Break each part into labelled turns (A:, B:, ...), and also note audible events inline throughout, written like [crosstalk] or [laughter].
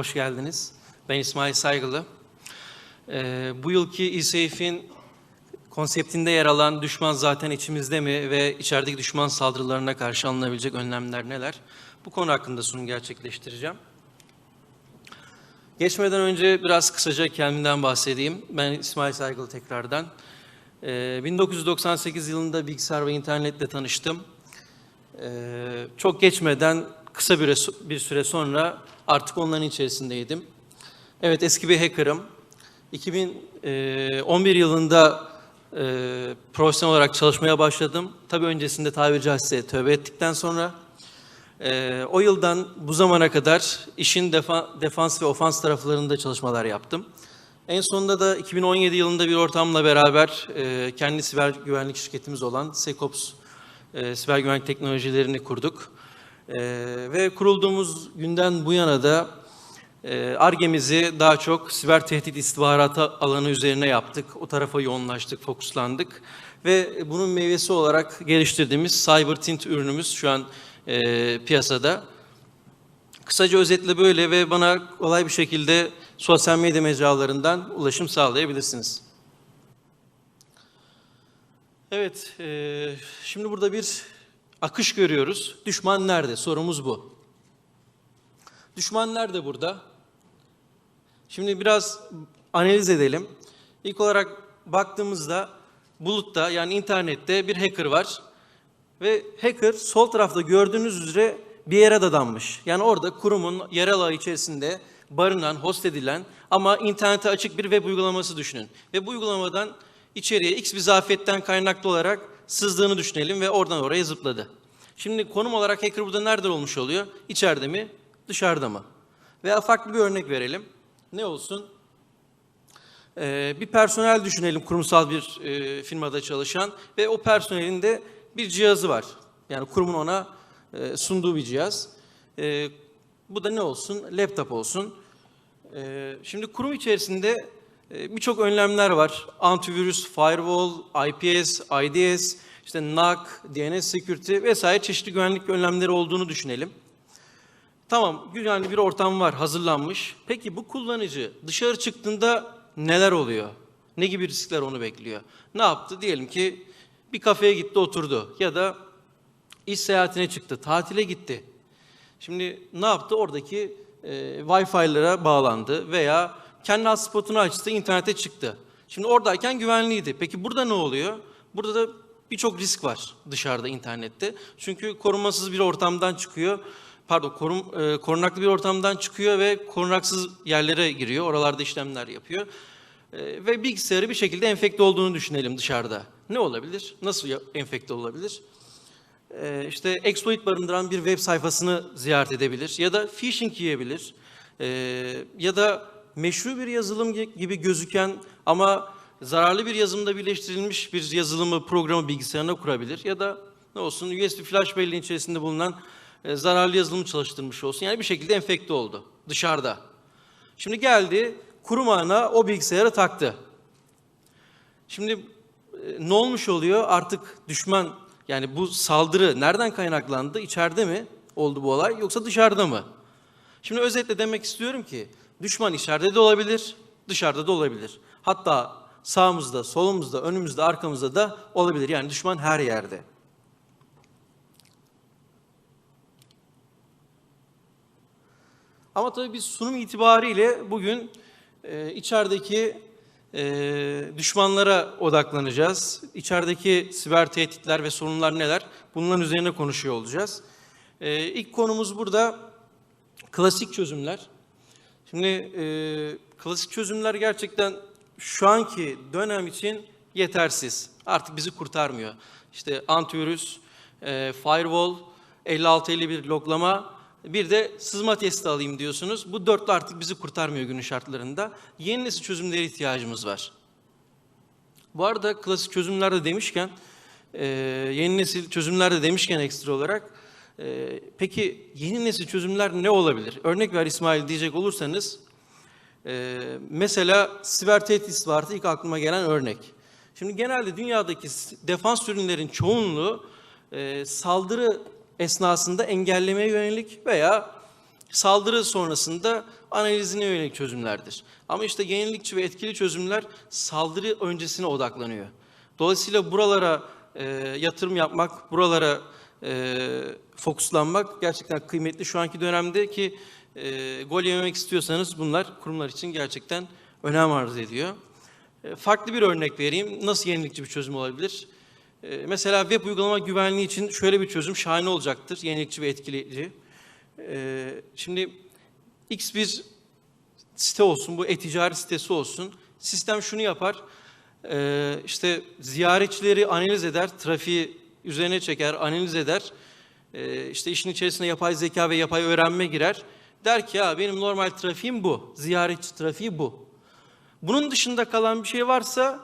A: hoş geldiniz. Ben İsmail Saygılı. Ee, bu yılki İSEİF'in konseptinde yer alan düşman zaten içimizde mi ve içerideki düşman saldırılarına karşı alınabilecek önlemler neler? Bu konu hakkında sunum gerçekleştireceğim. Geçmeden önce biraz kısaca kendimden bahsedeyim. Ben İsmail Saygılı tekrardan. Ee, 1998 yılında bilgisayar ve internetle tanıştım. Ee, çok geçmeden kısa bir, bir süre sonra artık onların içerisindeydim. Evet eski bir hacker'ım. 2011 yılında e, profesyonel olarak çalışmaya başladım. Tabii öncesinde tabiri caizse tövbe ettikten sonra e, o yıldan bu zamana kadar işin defa, defans ve ofans taraflarında çalışmalar yaptım. En sonunda da 2017 yılında bir ortamla beraber e, kendi siber güvenlik şirketimiz olan Sekops e, siber güvenlik teknolojilerini kurduk. E, ve kurulduğumuz günden bu yana da e, ARGE'mizi daha çok siber tehdit istihbaratı alanı üzerine yaptık. O tarafa yoğunlaştık, fokuslandık. Ve bunun meyvesi olarak geliştirdiğimiz CyberTint ürünümüz şu an e, piyasada. Kısaca özetle böyle ve bana kolay bir şekilde sosyal medya mecralarından ulaşım sağlayabilirsiniz. Evet, e, şimdi burada bir akış görüyoruz. Düşman nerede? Sorumuz bu. Düşman nerede burada? Şimdi biraz analiz edelim. İlk olarak baktığımızda bulutta yani internette bir hacker var. Ve hacker sol tarafta gördüğünüz üzere bir yere dadanmış. Yani orada kurumun yerel ağı içerisinde barınan, host edilen ama internete açık bir web uygulaması düşünün. Ve bu uygulamadan içeriye X bir zafiyetten kaynaklı olarak sızdığını düşünelim ve oradan oraya zıpladı. Şimdi konum olarak hacker burada nerede olmuş oluyor? İçeride mi, dışarıda mı? Veya farklı bir örnek verelim. Ne olsun? Ee, bir personel düşünelim kurumsal bir e, firmada çalışan ve o personelin de bir cihazı var. Yani kurumun ona e, sunduğu bir cihaz. E, bu da ne olsun? Laptop olsun. E, şimdi kurum içerisinde e, birçok önlemler var. Antivirüs, firewall, IPS, IDS, işte NAC, DNS security vesaire çeşitli güvenlik önlemleri olduğunu düşünelim. Tamam, güvenli bir ortam var, hazırlanmış. Peki bu kullanıcı dışarı çıktığında neler oluyor? Ne gibi riskler onu bekliyor? Ne yaptı? Diyelim ki bir kafeye gitti, oturdu ya da iş seyahatine çıktı, tatile gitti. Şimdi ne yaptı? Oradaki e, Wi-Fi'lara bağlandı veya kendi hotspot'unu açtı, internete çıktı. Şimdi oradayken güvenliydi. Peki burada ne oluyor? Burada da birçok risk var dışarıda internette. Çünkü korunmasız bir ortamdan çıkıyor. Pardon, korum, e, korunaklı bir ortamdan çıkıyor ve korunaksız yerlere giriyor. Oralarda işlemler yapıyor. E, ve bilgisayarı bir şekilde enfekte olduğunu düşünelim dışarıda. Ne olabilir? Nasıl enfekte olabilir? E, işte exploit barındıran bir web sayfasını ziyaret edebilir ya da phishing yiyebilir. E, ya da meşru bir yazılım gibi gözüken ama zararlı bir yazılımda birleştirilmiş bir yazılımı, programı bilgisayarına kurabilir ya da ne olsun USB flash belleğin içerisinde bulunan e, zararlı yazılımı çalıştırmış olsun. Yani bir şekilde enfekte oldu dışarıda. Şimdi geldi kurum ağına o bilgisayarı taktı. Şimdi e, ne olmuş oluyor? Artık düşman yani bu saldırı nereden kaynaklandı? İçeride mi oldu bu olay yoksa dışarıda mı? Şimdi özetle demek istiyorum ki düşman içeride de olabilir, dışarıda da olabilir. Hatta sağımızda, solumuzda, önümüzde, arkamızda da olabilir. Yani düşman her yerde. Ama tabii biz sunum itibariyle bugün e, içerideki e, düşmanlara odaklanacağız. İçerideki siber tehditler ve sorunlar neler? Bunların üzerine konuşuyor olacağız. E, ilk konumuz burada klasik çözümler. Şimdi e, klasik çözümler gerçekten şu anki dönem için yetersiz. Artık bizi kurtarmıyor. İşte antivirüs, e, firewall, 5651 loglama, bir de sızma testi alayım diyorsunuz. Bu dörtlü artık bizi kurtarmıyor günün şartlarında. Yeni nesil çözümlere ihtiyacımız var. Bu arada klasik çözümlerde demişken, e, yeni nesil çözümlerde demişken ekstra olarak, e, peki yeni nesil çözümler ne olabilir? Örnek ver İsmail diyecek olursanız, e, mesela siber tehdit istihbaratı ilk aklıma gelen örnek. Şimdi genelde dünyadaki defans ürünlerin çoğunluğu e, saldırı esnasında engellemeye yönelik veya saldırı sonrasında analizine yönelik çözümlerdir. Ama işte yenilikçi ve etkili çözümler saldırı öncesine odaklanıyor. Dolayısıyla buralara e, yatırım yapmak, buralara e, fokuslanmak gerçekten kıymetli. Şu anki dönemde ki e, gol yememek istiyorsanız bunlar kurumlar için gerçekten önem arz ediyor. E, farklı bir örnek vereyim. Nasıl yenilikçi bir çözüm olabilir? E, mesela web uygulama güvenliği için şöyle bir çözüm şahane olacaktır. Yenilikçi ve etkileyici. E, şimdi X bir site olsun, bu e-ticaret sitesi olsun. Sistem şunu yapar. E, işte ziyaretçileri analiz eder, trafiği üzerine çeker, analiz eder. E, işte işin içerisine yapay zeka ve yapay öğrenme girer. Der ki ya benim normal trafiğim bu, ziyaretçi trafiği bu. Bunun dışında kalan bir şey varsa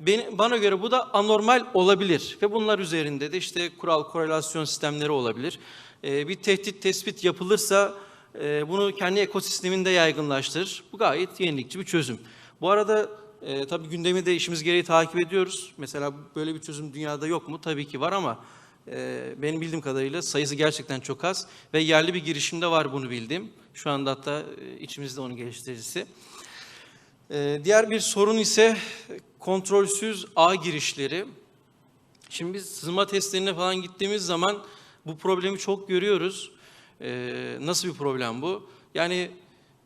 A: beni, bana göre bu da anormal olabilir ve bunlar üzerinde de işte kural korelasyon sistemleri olabilir. Ee, bir tehdit tespit yapılırsa e, bunu kendi ekosisteminde yaygınlaştırır. Bu gayet yenilikçi bir çözüm. Bu arada e, tabii gündemi de işimiz gereği takip ediyoruz. Mesela böyle bir çözüm dünyada yok mu? Tabii ki var ama benim bildiğim kadarıyla sayısı gerçekten çok az ve yerli bir girişimde var bunu bildiğim. Şu anda hatta e, içimizde onun geliştiricisi. Ee, diğer bir sorun ise kontrolsüz ağ girişleri. Şimdi biz sızma testlerine falan gittiğimiz zaman bu problemi çok görüyoruz. Ee, nasıl bir problem bu? Yani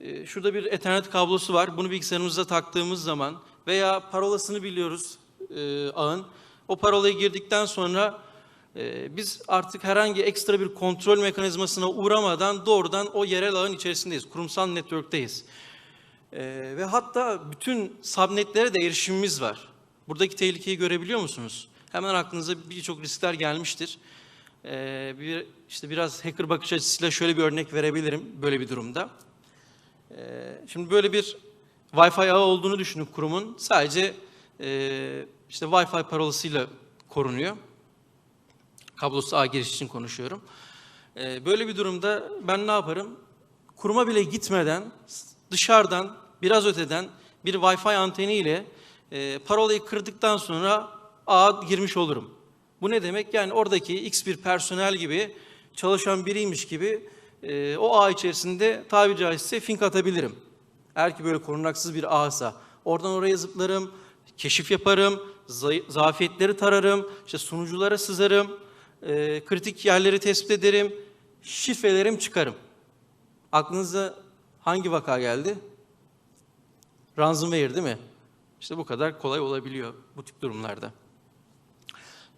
A: e, şurada bir ethernet kablosu var. Bunu bilgisayarımıza taktığımız zaman veya parolasını biliyoruz e, ağın. O parolayı girdikten sonra biz artık herhangi ekstra bir kontrol mekanizmasına uğramadan doğrudan o yerel ağın içerisindeyiz. Kurumsal network'teyiz. Ee, ve hatta bütün subnetlere de erişimimiz var. Buradaki tehlikeyi görebiliyor musunuz? Hemen aklınıza birçok riskler gelmiştir. Ee, bir, işte biraz hacker bakış açısıyla şöyle bir örnek verebilirim böyle bir durumda. Ee, şimdi böyle bir Wi-Fi ağı olduğunu düşünün kurumun. Sadece e, işte Wi-Fi parolasıyla korunuyor. Kablosuz ağ giriş için konuşuyorum. Ee, böyle bir durumda ben ne yaparım? Kuruma bile gitmeden dışarıdan biraz öteden bir Wi-Fi anteni ile e, parolayı kırdıktan sonra ağa girmiş olurum. Bu ne demek? Yani oradaki X bir personel gibi çalışan biriymiş gibi e, o ağ içerisinde tabiri caizse fink atabilirim. Eğer ki böyle korunaksız bir ağsa. Oradan oraya zıplarım, keşif yaparım, zay- zafiyetleri tararım, işte sunuculara sızarım, e, kritik yerleri tespit ederim, şifrelerim çıkarım. Aklınıza hangi vaka geldi? Ransomware değil mi? İşte bu kadar kolay olabiliyor bu tip durumlarda.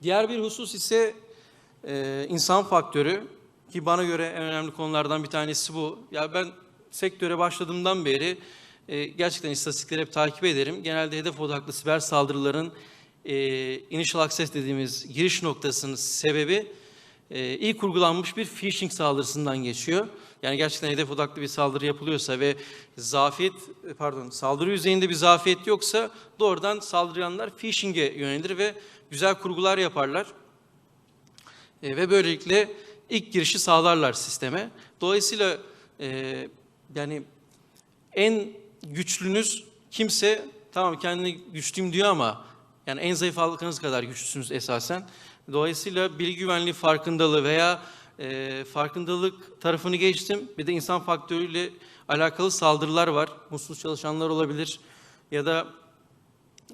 A: Diğer bir husus ise e, insan faktörü ki bana göre en önemli konulardan bir tanesi bu. Ya ben sektöre başladığımdan beri e, gerçekten istatistikleri hep takip ederim. Genelde hedef odaklı siber saldırıların e, initial access dediğimiz giriş noktasının sebebi e, iyi kurgulanmış bir phishing saldırısından geçiyor. Yani gerçekten hedef odaklı bir saldırı yapılıyorsa ve zafiyet, pardon saldırı yüzeyinde bir zafiyet yoksa doğrudan saldırganlar phishing'e yönelir ve güzel kurgular yaparlar. E, ve böylelikle ilk girişi sağlarlar sisteme. Dolayısıyla e, yani en güçlünüz kimse tamam kendini güçlüyüm diyor ama yani en zayıf halkınız kadar güçlüsünüz esasen. Dolayısıyla bilgi güvenliği farkındalığı veya e, farkındalık tarafını geçtim. Bir de insan faktörüyle alakalı saldırılar var. Mutsuz çalışanlar olabilir ya da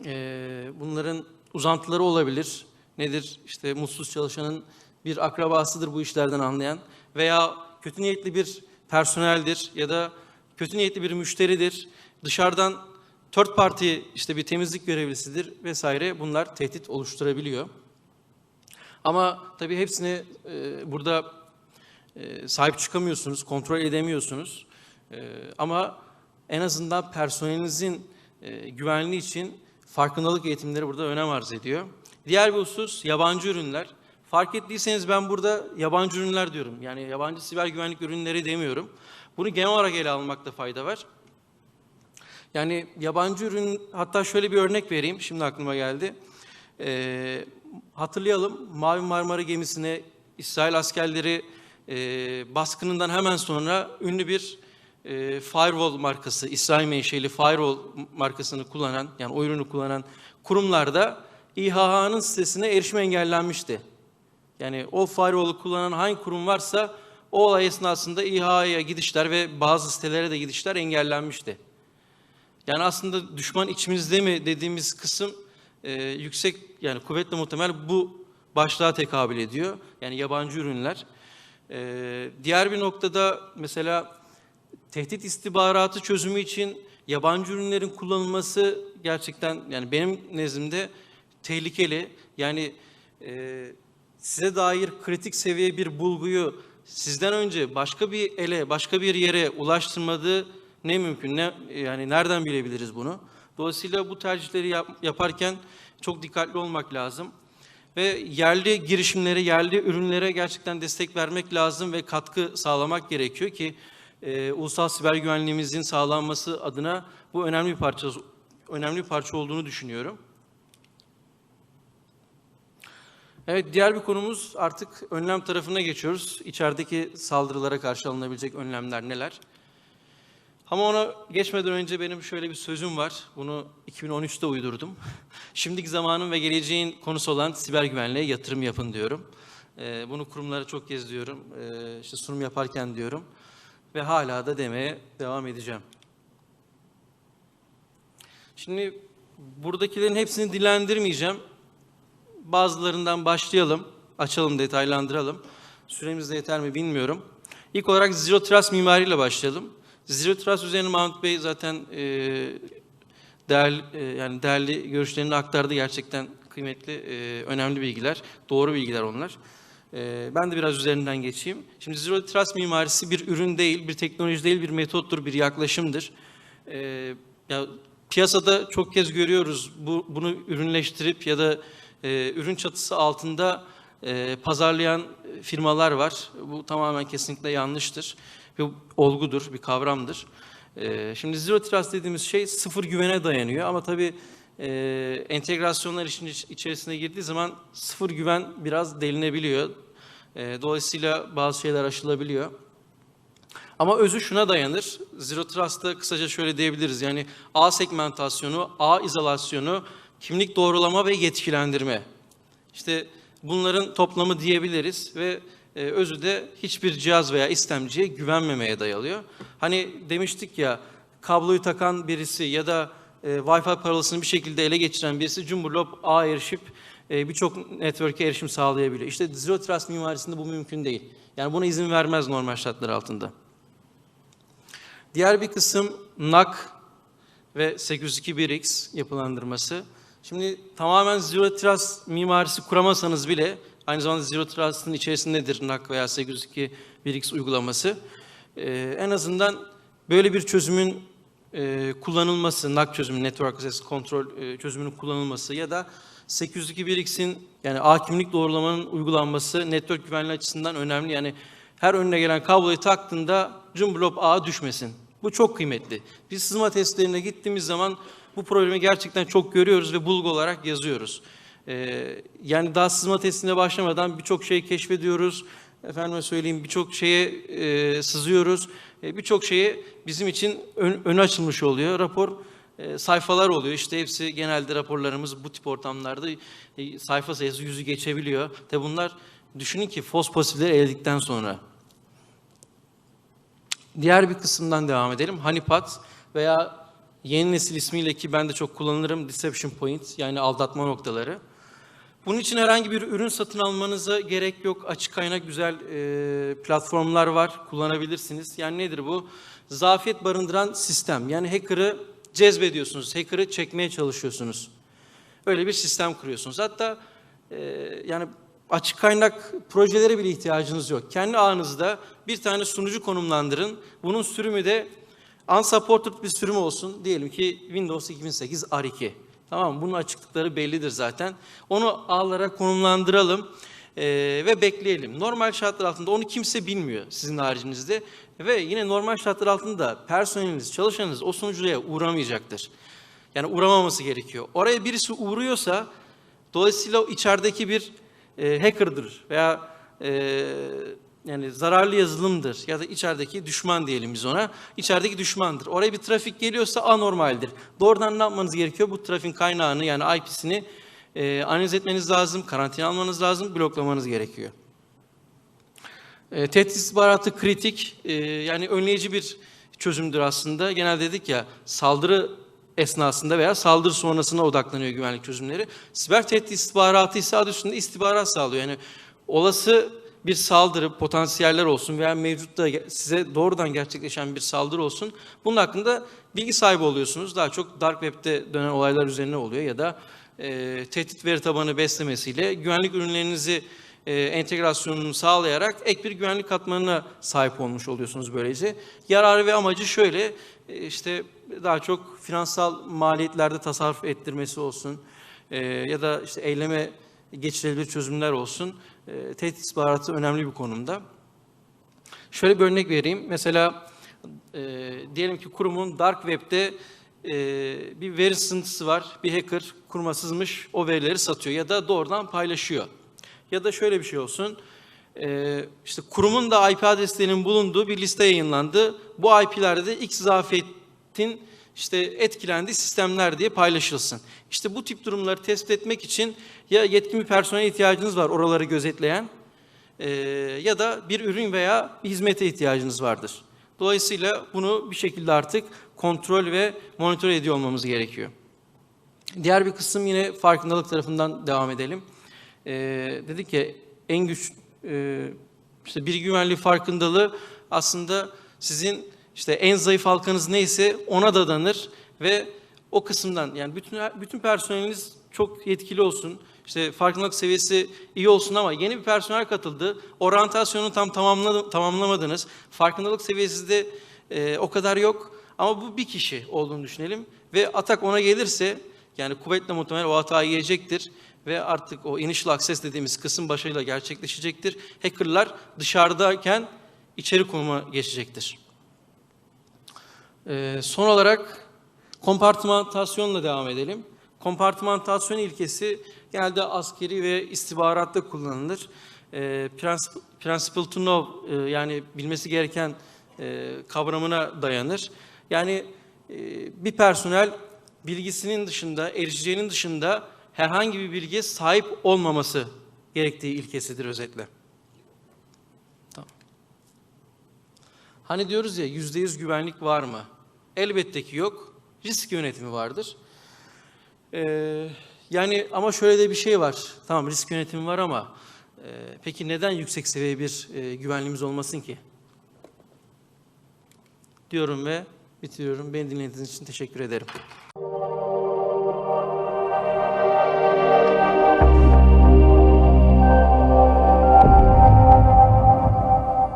A: e, bunların uzantıları olabilir. Nedir? İşte mutsuz çalışanın bir akrabasıdır bu işlerden anlayan veya kötü niyetli bir personeldir ya da kötü niyetli bir müşteridir. Dışarıdan third party işte bir temizlik görevlisidir vesaire bunlar tehdit oluşturabiliyor. Ama tabii hepsini e, burada e, sahip çıkamıyorsunuz, kontrol edemiyorsunuz. E, ama en azından personelinizin e, güvenliği için farkındalık eğitimleri burada önem arz ediyor. Diğer bir husus yabancı ürünler. Fark ettiyseniz ben burada yabancı ürünler diyorum. Yani yabancı siber güvenlik ürünleri demiyorum. Bunu genel olarak ele almakta fayda var. Yani yabancı ürün, hatta şöyle bir örnek vereyim, şimdi aklıma geldi. Ee, hatırlayalım, Mavi Marmara gemisine İsrail askerleri e, baskınından hemen sonra ünlü bir e, firewall markası, İsrail menşeli firewall markasını kullanan, yani o ürünü kullanan kurumlarda İHH'nın sitesine erişim engellenmişti. Yani o firewall'u kullanan hangi kurum varsa o olay esnasında İHA'ya gidişler ve bazı sitelere de gidişler engellenmişti. Yani aslında düşman içimizde mi dediğimiz kısım e, yüksek yani kuvvetle muhtemel bu başlığa tekabül ediyor. Yani yabancı ürünler. E, diğer bir noktada mesela tehdit istihbaratı çözümü için yabancı ürünlerin kullanılması gerçekten yani benim nezdimde tehlikeli. Yani e, size dair kritik seviye bir bulguyu sizden önce başka bir ele, başka bir yere ulaştırmadığı ne mümkün? Ne yani nereden bilebiliriz bunu? Dolayısıyla bu tercihleri yap- yaparken çok dikkatli olmak lazım. Ve yerli girişimlere, yerli ürünlere gerçekten destek vermek lazım ve katkı sağlamak gerekiyor ki e, ulusal siber güvenliğimizin sağlanması adına bu önemli bir parça önemli bir parça olduğunu düşünüyorum. Evet, diğer bir konumuz artık önlem tarafına geçiyoruz. İçerideki saldırılara karşı alınabilecek önlemler neler? Ama ona geçmeden önce benim şöyle bir sözüm var. Bunu 2013'te uydurdum. [laughs] Şimdiki zamanın ve geleceğin konusu olan siber güvenliğe yatırım yapın diyorum. Ee, bunu kurumlara çok kez diyorum. Ee, işte sunum yaparken diyorum. Ve hala da demeye devam edeceğim. Şimdi buradakilerin hepsini dilendirmeyeceğim. Bazılarından başlayalım, açalım, detaylandıralım. Süremiz de yeter mi bilmiyorum. İlk olarak Zero Trust mimariyle başlayalım. Zero Trust üzerine Mahmut Bey zaten e, değerli, e, yani değerli görüşlerini aktardı. Gerçekten kıymetli, e, önemli bilgiler, doğru bilgiler onlar. E, ben de biraz üzerinden geçeyim. Şimdi Zero Trust mimarisi bir ürün değil, bir teknoloji değil, bir metottur, bir yaklaşımdır. E, ya piyasada çok kez görüyoruz bu, bunu ürünleştirip ya da e, ürün çatısı altında e, pazarlayan firmalar var. Bu tamamen kesinlikle yanlıştır. Bir olgudur, bir kavramdır. E, şimdi Zero Trust dediğimiz şey sıfır güvene dayanıyor ama tabii e, entegrasyonlar işin iç- içerisine girdiği zaman sıfır güven biraz delinebiliyor. E, dolayısıyla bazı şeyler aşılabiliyor. Ama özü şuna dayanır. Zero Trust'ta kısaca şöyle diyebiliriz. Yani ağ segmentasyonu, ağ izolasyonu, kimlik doğrulama ve yetkilendirme. İşte bunların toplamı diyebiliriz ve e, özü de hiçbir cihaz veya istemciye güvenmemeye dayalıyor. Hani demiştik ya kabloyu takan birisi ya da e, Wi-Fi parolasını bir şekilde ele geçiren birisi Cumhurlop ağa erişip e, birçok network'e erişim sağlayabiliyor. İşte Zero Trust mimarisinde bu mümkün değil. Yani buna izin vermez normal şartlar altında. Diğer bir kısım NAC ve 802.1x yapılandırması. Şimdi tamamen Zero Trust mimarisi kuramasanız bile aynı zamanda Zero Trust'ın içerisindedir NAC veya 802.1x uygulaması. Ee, en azından böyle bir çözümün e, kullanılması, NAC çözümü, Network Access Control e, çözümünün kullanılması ya da 802.1x'in yani ağ kimlik doğrulamanın uygulanması network güvenliği açısından önemli. Yani her önüne gelen kabloyu taktığında Jumblop ağa düşmesin. Bu çok kıymetli. Biz sızma testlerine gittiğimiz zaman bu problemi gerçekten çok görüyoruz ve bulgu olarak yazıyoruz. Ee, yani daha sızma testine başlamadan birçok şey keşfediyoruz. Efendime söyleyeyim birçok şeye e, sızıyoruz. E, birçok şeye bizim için ön, önü açılmış oluyor. Rapor e, sayfalar oluyor. İşte hepsi genelde raporlarımız bu tip ortamlarda e, sayfa sayısı yüzü geçebiliyor. Tabi bunlar düşünün ki false pozitifleri eledikten sonra. Diğer bir kısımdan devam edelim. Honeypot veya yeni nesil ismiyle ki ben de çok kullanırım deception point yani aldatma noktaları. Bunun için herhangi bir ürün satın almanıza gerek yok. Açık kaynak güzel e, platformlar var. Kullanabilirsiniz. Yani nedir bu? Zafiyet barındıran sistem. Yani hacker'ı cezbediyorsunuz. Hacker'ı çekmeye çalışıyorsunuz. Öyle bir sistem kuruyorsunuz. Hatta e, yani açık kaynak projelere bile ihtiyacınız yok. Kendi ağınızda bir tane sunucu konumlandırın. Bunun sürümü de unsupported bir sürüm olsun. Diyelim ki Windows 2008 R2. Tamam mı? Bunun açıklıkları bellidir zaten. Onu ağlara konumlandıralım e, ve bekleyelim. Normal şartlar altında onu kimse bilmiyor sizin haricinizde. Ve yine normal şartlar altında personeliniz, çalışanınız o sunucuya uğramayacaktır. Yani uğramaması gerekiyor. Oraya birisi uğruyorsa dolayısıyla o içerideki bir e, hacker'dır veya e, yani zararlı yazılımdır ya da içerideki düşman diyelim biz ona. İçerideki düşmandır. Oraya bir trafik geliyorsa anormaldir. Doğrudan ne yapmanız gerekiyor? Bu trafiğin kaynağını yani IP'sini e, analiz etmeniz lazım, karantina almanız lazım, bloklamanız gerekiyor. E, tehdit istihbaratı kritik, e, yani önleyici bir çözümdür aslında. Genel dedik ya saldırı esnasında veya saldırı sonrasına odaklanıyor güvenlik çözümleri. Siber tehdit istihbaratı ise adı üstünde istihbarat sağlıyor. Yani olası bir saldırı, potansiyeller olsun veya mevcutta size doğrudan gerçekleşen bir saldırı olsun. Bunun hakkında bilgi sahibi oluyorsunuz. Daha çok dark web'de dönen olaylar üzerine oluyor ya da e, tehdit veri tabanı beslemesiyle güvenlik ürünlerinizi e, entegrasyonunu sağlayarak ek bir güvenlik katmanına sahip olmuş oluyorsunuz böylece. Yararı ve amacı şöyle, e, işte daha çok finansal maliyetlerde tasarruf ettirmesi olsun e, ya da işte eyleme geçilebilir çözümler olsun. E, tehdit istihbaratı önemli bir konumda. Şöyle bir örnek vereyim. Mesela e, diyelim ki kurumun dark web'de e, bir veri sızıntısı var. Bir hacker kuruma sızmış o verileri satıyor ya da doğrudan paylaşıyor. Ya da şöyle bir şey olsun. E, işte kurumun da IP adreslerinin bulunduğu bir liste yayınlandı. Bu IP'lerde de X zafiyetin işte etkilendiği sistemler diye paylaşılsın. İşte bu tip durumları tespit etmek için ya yetkin personel ihtiyacınız var oraları gözetleyen e, ya da bir ürün veya bir hizmete ihtiyacınız vardır. Dolayısıyla bunu bir şekilde artık kontrol ve monitör ediyor olmamız gerekiyor. Diğer bir kısım yine farkındalık tarafından devam edelim. E, dedik ya en güç e, işte bir güvenliği farkındalığı aslında sizin işte en zayıf halkanız neyse ona da danır ve o kısımdan yani bütün bütün personeliniz çok yetkili olsun. İşte farkındalık seviyesi iyi olsun ama yeni bir personel katıldı. Oryantasyonu tam tamamlamadınız. Farkındalık seviyesi de e, o kadar yok. Ama bu bir kişi olduğunu düşünelim. Ve atak ona gelirse yani kuvvetle muhtemel o hatayı yiyecektir. Ve artık o initial access dediğimiz kısım başarıyla gerçekleşecektir. Hackerlar dışarıdayken içeri konuma geçecektir. Ee, son olarak kompartımantasyonla devam edelim. Kompartımantasyon ilkesi genelde askeri ve istihbaratta kullanılır. Ee, principle, principle to know e, yani bilmesi gereken e, kavramına dayanır. Yani e, bir personel bilgisinin dışında, erişeceğinin dışında herhangi bir bilgiye sahip olmaması gerektiği ilkesidir özetle. Hani diyoruz ya yüzde yüz güvenlik var mı? Elbette ki yok. Risk yönetimi vardır. Ee, yani ama şöyle de bir şey var. Tamam risk yönetimi var ama e, peki neden yüksek seviye bir e, güvenliğimiz olmasın ki? Diyorum ve bitiriyorum. Beni dinlediğiniz için teşekkür ederim.